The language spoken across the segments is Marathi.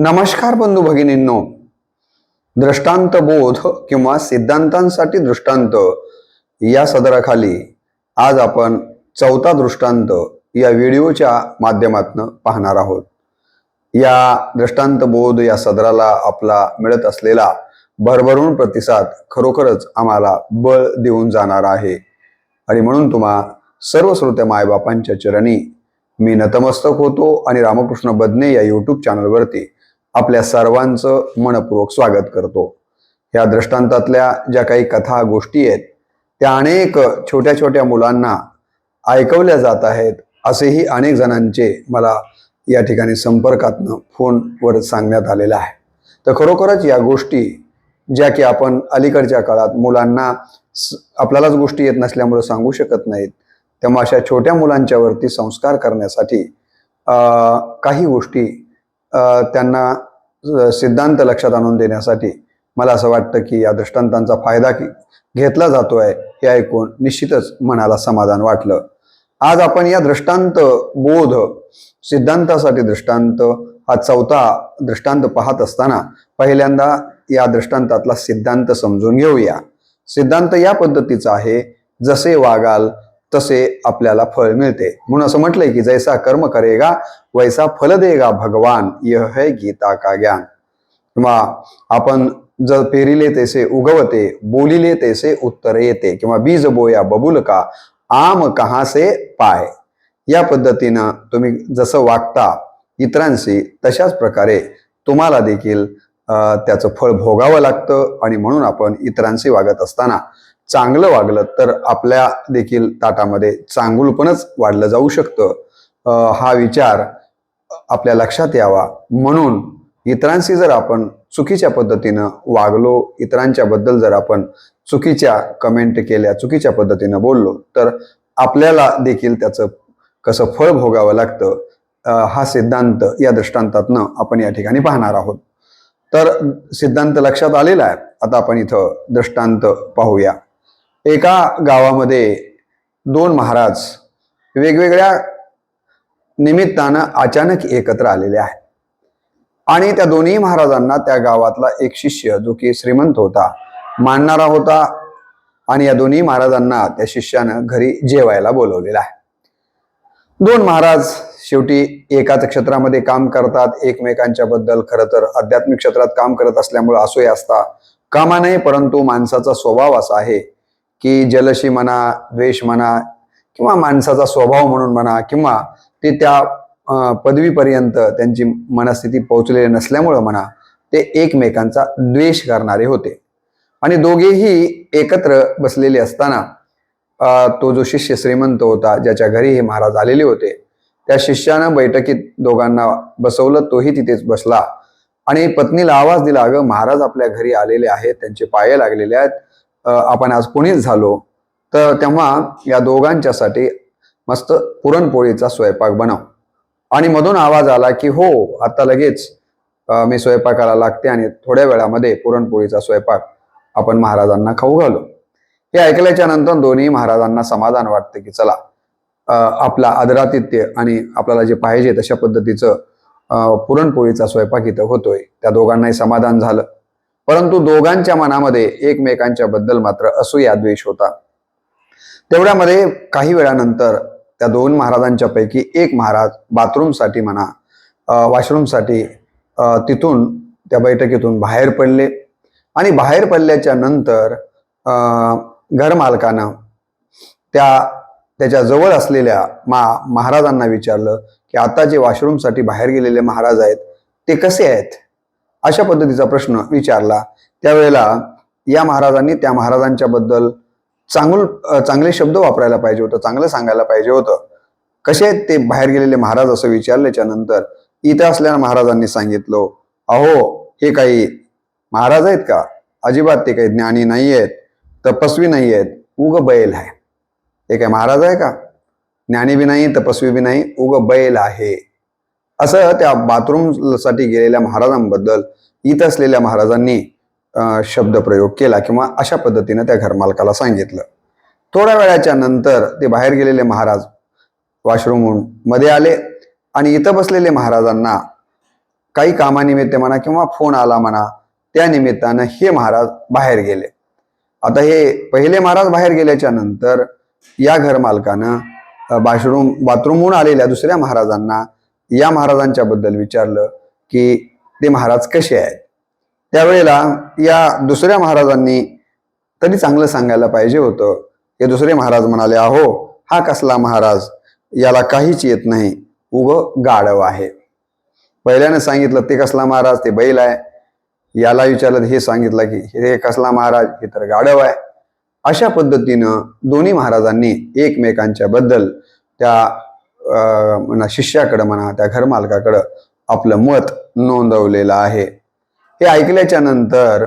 नमस्कार बंधू भगिनींनो. दृष्टांत बोध किंवा सिद्धांतांसाठी दृष्टांत या सदराखाली आज आपण चौथा दृष्टांत या व्हिडिओच्या माध्यमातून पाहणार आहोत. या दृष्टांत बोध या सदराला आपला मिळत असलेला भरभरून प्रतिसाद खरोखरच आम्हाला बळ देऊन जाणार आहे. आणि म्हणून तुम्हा सर्व श्रोत्या मायबापांच्या चरणी मी नतमस्तक होतो आणि रामकृष्ण बदने या यूट्यूब चॅनलवरती आपल्या सर्वांचं मनपूर्वक स्वागत करतो. या दृष्टांतातल्या ज्या काही कथा गोष्टी आहेत त्या अनेक छोट्या छोट्या मुलांना ऐकवल्या जात आहेत असेही अनेक जणांचे मला या ठिकाणी संपर्कातनं फोनवर सांगण्यात आलेलं आहे. तर खरोखरच या गोष्टी ज्या की आपण अलीकडच्या काळात मुलांना स- आपल्यालाच गोष्टी येत नसल्यामुळे सांगू शकत नाहीत तेव्हा अशा छोट्या मुलांच्यावरती संस्कार करण्यासाठी काही गोष्टी त्यांना सिद्धांत लक्षात आणून देण्यासाठी मला असं वाटतं की या दृष्टांतांचा फायदा की घेतला जातोय हे ऐकून निश्चितच मनाला समाधान वाटलं. आज आपण या दृष्टांत बोध सिद्धांतासाठी दृष्टांत हा चौथा दृष्टांत पाहत असताना पहिल्यांदा या दृष्टांतातला सिद्धांत समजून घेऊया. सिद्धांत या पद्धतीचा आहे जसे वागाल तसे आपल्याला फळ मिळते. म्हणून असं म्हटलंय की जैसा कर्म करेगा वैसा फल देगा भगवान. यह है गीता का ज्ञान. किंवा आपण जर पेरिले तैसे उगवते बोलिले तैसे उत्तर येते. किंवा बीज बोया बबुल का आम कहा से पाय. या पद्धतीनं तुम्ही जसं वागता इतरांशी तशाच प्रकारे तुम्हाला देखील अं, त्याचं फळ भोगावं लागतं. आणि म्हणून आपण इतरांशी वागत असताना चांगलं वागलं तर आपल्या देखील ताटामध्ये चांगुलपणच वाढलं जाऊ शकतं. हा विचार आपल्या लक्षात यावा. म्हणून इतरांशी जर आपण चुकीच्या पद्धतीनं वागलो इतरांच्या बद्दल जर आपण चुकीच्या कमेंट केल्या चुकीच्या पद्धतीनं बोललो तर आपल्याला देखील त्याचं कसं फळ भोगावं लागतं हा सिद्धांत या दृष्टांतातनं आपण या ठिकाणी पाहणार आहोत. तर सिद्धांत लक्षात आलेला आहे. आता आपण इथं दृष्टांत पाहूया. एका गावामध्ये दोन महाराज वेगवेगळ्या निमित्तानं अचानक एकत्र आलेले आहेत. आणि त्या दोन्ही महाराजांना त्या गावातला एक शिष्य जो की श्रीमंत होता मानणारा होता आणि या दोन्ही महाराजांना त्या शिष्यानं घरी जेवायला बोलवलेला आहे. दोन महाराज शेवटी एकाच क्षेत्रामध्ये काम करतात एकमेकांच्या बद्दल खरं तर आध्यात्मिक क्षेत्रात काम करत असल्यामुळे असोय असता कामा नाही परंतु माणसाचा स्वभाव असा आहे की जलशी म्हणा द्वेष म्हणा किंवा माणसाचा स्वभाव म्हणून म्हणा किंवा ते त्या पदवीपर्यंत त्यांची मनस्थिती पोहोचलेली नसल्यामुळं म्हणा ते एकमेकांचा द्वेष करणारे होते. आणि दोघेही एकत्र बसलेले असताना तो जो शिष्य श्रीमंत होता ज्याच्या घरी हे महाराज आलेले होते त्या शिष्यानं बैठकीत दोघांना बसवलं तोही तिथेच बसला. आणि पत्नीला आवाज दिला अगं महाराज आपल्या घरी आलेले आहेत त्यांचे पाय लागलेले आहेत आपण आज पुणेच झालो तर तेव्हा या दोघांच्यासाठी मस्त पुरणपोळीचा स्वयंपाक बनव. आणि मधून आवाज आला की हो आता लगेच मी स्वयंपाकाला लागते आणि थोड्या वेळामध्ये पुरणपोळीचा स्वयंपाक आपण महाराजांना खाऊ घालू. हे ऐकल्याच्या नंतर दोन्ही महाराजांना समाधान वाटतं की चला आपला आदरातिथ्य आणि आपल्याला जे पाहिजे तशा पद्धतीचं पुरणपोळीचा स्वयंपाक इथं होतोय. त्या दोघांनाही समाधान झालं. परंतु दोघांच्या मनामध्ये एकमेकांच्या बद्दल मात्र असूया द्वेष होता. तेवढ्यामध्ये काही वेळानंतर त्या दोन महाराजांच्या पैकी एक महाराज बाथरूमसाठी म्हणा वॉशरूमसाठी तिथून त्या बैठकीतून बाहेर पडले. आणि बाहेर पडल्याच्या नंतर घरमालकानं त्या त्याच्याजवळ असलेल्या मा महाराजांना विचारलं की आता जे वॉशरूमसाठी बाहेर गेलेले महाराज आहेत ते कसे आहेत? अशा पद्धतीचा प्रश्न विचारला. त्यावेळेला या महाराजांनी त्या महाराजांच्या बद्दल चांगल चांगले शब्द वापरायला पाहिजे होतं चांगलं सांगायला पाहिजे होतं. कसे आहेत ते बाहेर गेलेले महाराज असं विचारल्याच्या नंतर इथं असलेल्या महाराजांनी सांगितलं अहो हे काही महाराज आहेत का? अजिबात ते काही ज्ञानी नाही आहेत तपस्वी नाही आहेत उग बैल आहे. हे काय महाराज आहे का? ज्ञानी बी नाही तपस्वी बी नाही उग बैल आहे. असं त्या बाथरूमसाठी गेलेल्या महाराजांबद्दल इथं असलेल्या महाराजांनी शब्दप्रयोग केला किंवा अशा पद्धतीनं त्या घरमालकाला सांगितलं. थोड्या वेळाच्या नंतर ते बाहेर गेलेले महाराज वॉशरूमहून मध्ये आले आणि इथं बसलेले महाराजांना काही कामानिमित्त म्हणा किंवा फोन आला म्हणा त्या निमित्तानं हे महाराज बाहेर गेले. आता हे पहिले महाराज बाहेर गेल्याच्यानंतर या घर मालकानं बाथरूम बाथरूमहून आलेल्या दुसऱ्या महाराजांना या महाराजांच्या बद्दल विचारलं की ते महाराज कसे आहेत? त्यावेळेला या दुसऱ्या महाराजांनी तरी चांगलं सांगायला पाहिजे होतं. हे दुसरे महाराज म्हणाले अहो हा कसला महाराज? याला काहीच येत नाही. उग गाढव आहे. पहिल्यानं सांगितलं ते कसला महाराज? ते बैल आहे. याला विचारलं हे सांगितलं की हे कसला महाराज? हे तर गाढव आहे. अशा पद्धतीनं दोन्ही महाराजांनी एकमेकांच्या बद्दल त्या म्हणा शिष्याकडं म्हणा त्या घरमालकाकडं आपलं मत नोंदवलेलं आहे. हे ऐकल्याच्या नंतर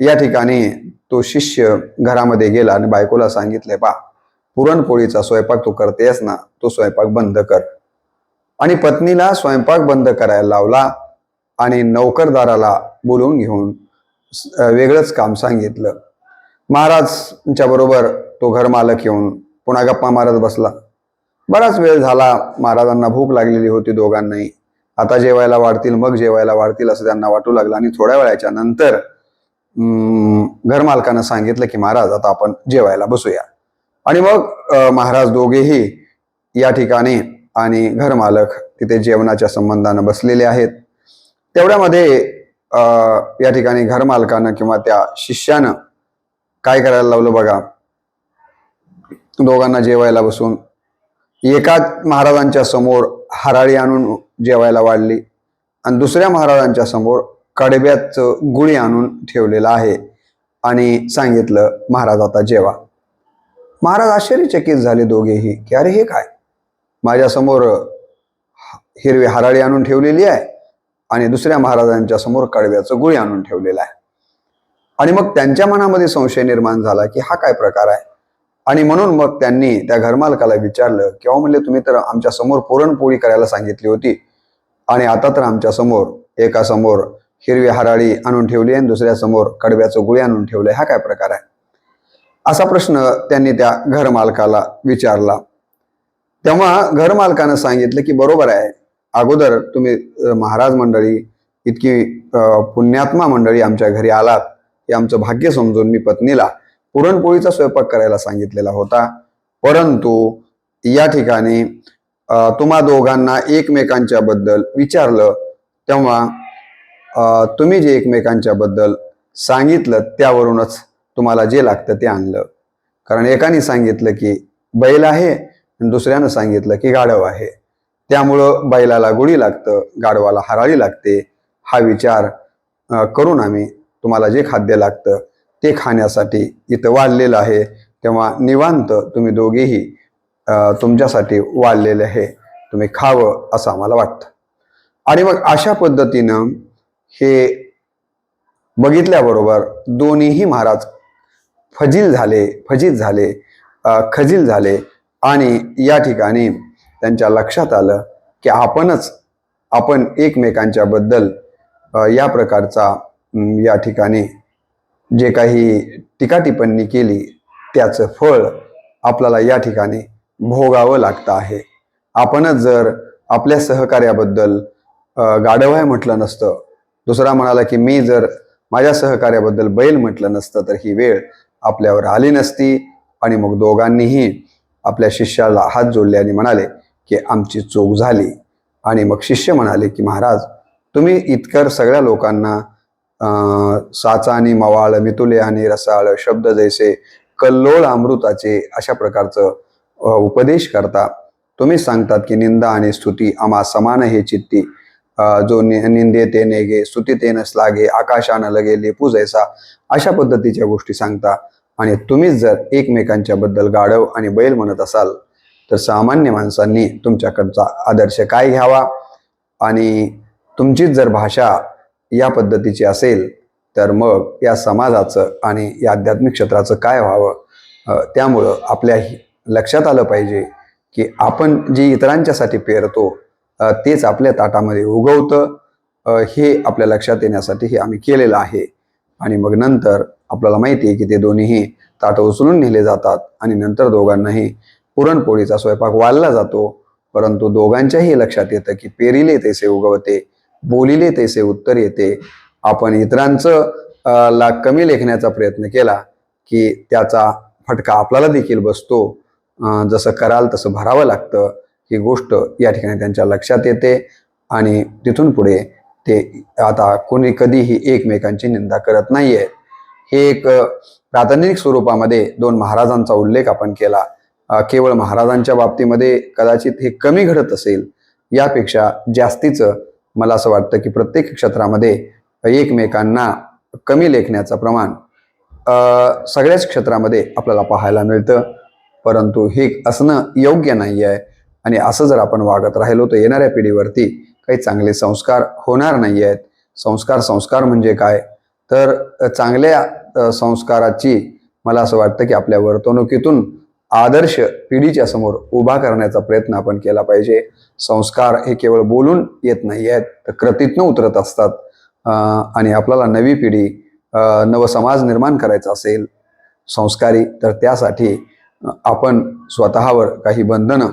या ठिकाणी तो शिष्य घरामध्ये गेला आणि बायकोला सांगितले पा पुरणपोळीचा स्वयंपाक तू करतेस ना तो स्वयंपाक बंद कर. आणि पत्नीला स्वयंपाक बंद करायला लावला आणि नौकरदाराला बोलवून घेऊन वेगळंच काम सांगितलं. महाराजच्या बरोबर तो घरमालक येऊन पुन्हा गप्पा मारत बसला. बराच वेळ झाला महाराजांना भूक लागलेली होती दोघांनाही. आता जेवायला वाढतील मग जेवायला वाढतील असं त्यांना वाटू लागलं आणि थोड्या वेळाच्या नंतर अं, घरमालकानं सांगितलं की महाराज आता आपण जेवायला बसूया. आणि मग महाराज दोघेही या ठिकाणी आणि घरमालक तिथे जेवणाच्या संबंधानं बसलेले आहेत. तेवढ्यामध्ये अं, या ठिकाणी घरमालकानं किंवा त्या शिष्यानं काय करायला लावलं बघा? दोघांना जेवायला बसून एका महाराजांच्या समोर हराळी आणून जेवायला वाढली आणि दुसऱ्या महाराजांच्या समोर कडब्याचं गुळी आणून ठेवलेलं आहे आणि सांगितलं महाराज आता जेवा. महाराज आश्चर्यचकित झाले दोघेही की अरे हे काय? माझ्यासमोर हिरवी हराळी आणून ठेवलेली आहे आणि दुसऱ्या महाराजांच्या समोर कडव्याचं गुळी आणून ठेवलेलं आहे. आणि मग त्यांच्या मनामध्ये संशय निर्माण झाला की हा काय प्रकार आहे? आणि म्हणून मग त्यांनी त्या घरमालकाला विचारलं किंवा म्हणले तुम्ही तर आमच्यासमोर पुरणपोळी करायला सांगितली होती. आणि आता तर आमच्यासमोर एका समोर हिरवी हराळी आणून ठेवली आणि दुसऱ्या समोर कडव्याचं गुळी आणून ठेवलंय. हा काय प्रकार आहे? असा प्रश्न त्यांनी त्या घरमालकाला विचारला. तेव्हा घरमालकानं सांगितलं की बरोबर आहे. अगोदर तुम्ही महाराज मंडळी इतकी पुण्यात्मा मंडळी आमच्या घरी आलात. हे आमचं भाग्य समजून मी पत्नीला पुरणपोळीचा स्वयंपाक करायला सांगितलेला होता. परंतु या ठिकाणी तुम्हा दोघांना एकमेकांच्या बद्दल विचारलं तेव्हा तुम्ही जे एकमेकांच्या बद्दल सांगितलं त्यावरूनच तुम्हाला जे लागतं ते आणलं. कारण एकाने सांगितलं की बैल आहे आणि दुसऱ्यानं सांगितलं की गाढव आहे. त्यामुळं बैलाला गुढी लागतं गाढवाला हराळी लागते. हा विचार करून आम्ही तुम्हाला जे खाद्य लागतं ते खाण्यासाठी इथं वाढलेलं आहे. तेव्हा निवांत तुम्ही दोघेही तुमच्यासाठी वाढलेले आहे. तुम्ही खावं असं आम्हाला वाटतं. आणि मग अशा पद्धतीनं हे बघितल्याबरोबर दोन्हीही महाराज फजील झाले फजित झाले खजील झाले. आणि या ठिकाणी त्यांच्या लक्षात आलं की आपणच आपण एकमेकांच्या बद्दल या प्रकारचा या ठिकाणी जे काही टीका टिप्पणी केली त्याचं फळ आपल्याला या ठिकाणी भोगावं लागतं आहे. आपणच जर आपल्या सहकार्याबद्दल गाढवाय म्हटलं नसतं दुसरा म्हणाला की मी जर माझ्या सहकार्याबद्दल बैल म्हटलं नसतं तर ही वेळ आपल्यावर आली नसती आणि मग दोघांनीही आपल्या शिष्याला हात जोडले आणि म्हणाले की आमची चूक झाली. आणि मग शिष्य म्हणाले की महाराज तुम्ही इतकर सगळ्या लोकांना साचा आणि मवाळ मितुले आणि रसाळ शब्द जैसे कल्लोळ अमृताचे अशा प्रकारचं उपदेश करता तुम्ही सांगतात की निंदा आणि स्तुती आम्हा समान हे चित्ती जो निंदे ते नेगे स्तुती ते नसलागे आकाशानं लगे लेपू जैसा अशा पद्धतीच्या गोष्टी सांगता आणि तुम्हीच जर एकमेकांच्या बद्दल गाढव आणि बैल म्हणत असाल तर सामान्य माणसांनी तुमच्याकडचा आदर्श काय घ्यावा आणि तुमचीच जर भाषा या पद्धतीची असेल तर मग या समाजाचं आणि या आध्यात्मिक क्षेत्राचं काय व्हावं? त्यामुळं आपल्या लक्षात आलं पाहिजे की आपण जे इतरांच्यासाठी पेरतो तेच आपल्या ताटामध्ये उगवतं. हे आपल्या लक्षात येण्यासाठी हे आम्ही केलेलं आहे. आणि मग नंतर आपल्याला माहिती आहे की ते दोन्हीही ताटं उचलून नेले जातात आणि नंतर दोघांनाही पुरणपोळीचा स्वयंपाक वाढला जातो. परंतु दोघांच्याही लक्षात येतं की पेरिले तैसे उगवते. बोलिले तैसे उत्तर येते. आपण इतरांचं ला कमी लेखण्याचा प्रयत्न केला की त्याचा फटका आपल्याला देखील बसतो. जसं कराल तसं भरावं लागतं. ही गोष्ट या ठिकाणी त्यांच्या लक्षात येते आणि तिथून पुढे ते आता कोणी कधीही एकमेकांची निंदा करत नाहीये. हे एक अ, प्रातिनिधिक स्वरूपामध्ये दोन महाराजांचा उल्लेख आपण केला. केवळ महाराजांच्या बाबतीमध्ये कदाचित हे कमी घडत असेल. यापेक्षा जास्तीचं मला असं वाटतं की प्रत्येक क्षेत्रामध्ये एकमेकांना कमी लेखण्याचं प्रमाण सगळ्याच क्षेत्रामध्ये आपल्याला पाहायला मिळतं. परंतु हे असणं योग्य नाही आहे. आणि असं जर आपण वागत राहिलो तर येणाऱ्या पिढीवरती काही चांगले संस्कार होणार नाही आहेत. संस्कार संस्कार म्हणजे काय? तर चांगल्या संस्काराची मला असं वाटतं की आपल्या वर्तणुकीतून आदर्श पिढीच्या समोर उभा करण्याचा प्रयत्न आपण केला पाहिजे. संस्कार हे केवळ बोलून येत नाही आहेत तर कृतीतनं उतरत असतात. आणि आपल्याला नवी पिढी नवसमाज निर्माण करायचा असेल संस्कारी तर त्यासाठी आपण स्वतःवर काही बंधनं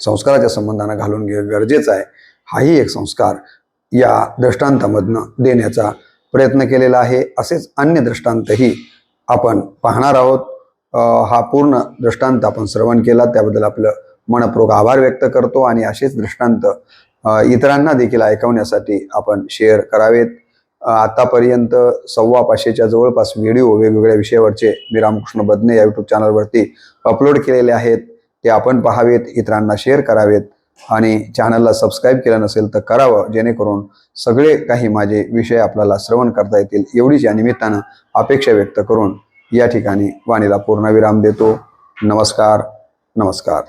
संस्काराच्या संबंधानं घालून घेणं गरजेचं आहे. हाही एक संस्कार या दृष्टांतामधनं देण्याचा प्रयत्न केलेला आहे. असेच अन्य दृष्टांतही आपण पाहणार आहोत. हा पूर्ण दृष्टांत आपण श्रवण केला. त्याबद्दल आपलं मनपूर्वक आभार व्यक्त करतो आणि असेच दृष्टांत इतरांना देखील ऐकवण्यासाठी आपण शेअर करावेत. आतापर्यंत सव्वा पाचशेच्या जवळपास व्हिडिओ वेगवेगळ्या विषयावरचे मी रामकृष्ण बदने या युट्यूब चॅनलवरती अपलोड केलेले आहेत. ते आपण पाहावेत इतरांना शेअर करावेत आणि चॅनलला सबस्क्राईब केलं नसेल तर करावं. जेणेकरून सगळे काही माझे विषय आपल्याला श्रवण करता येतील. एवढीच या निमित्तानं अपेक्षा व्यक्त करून या ठिकाणी वाणीला पूर्णविराम देतो. नमस्कार नमस्कार.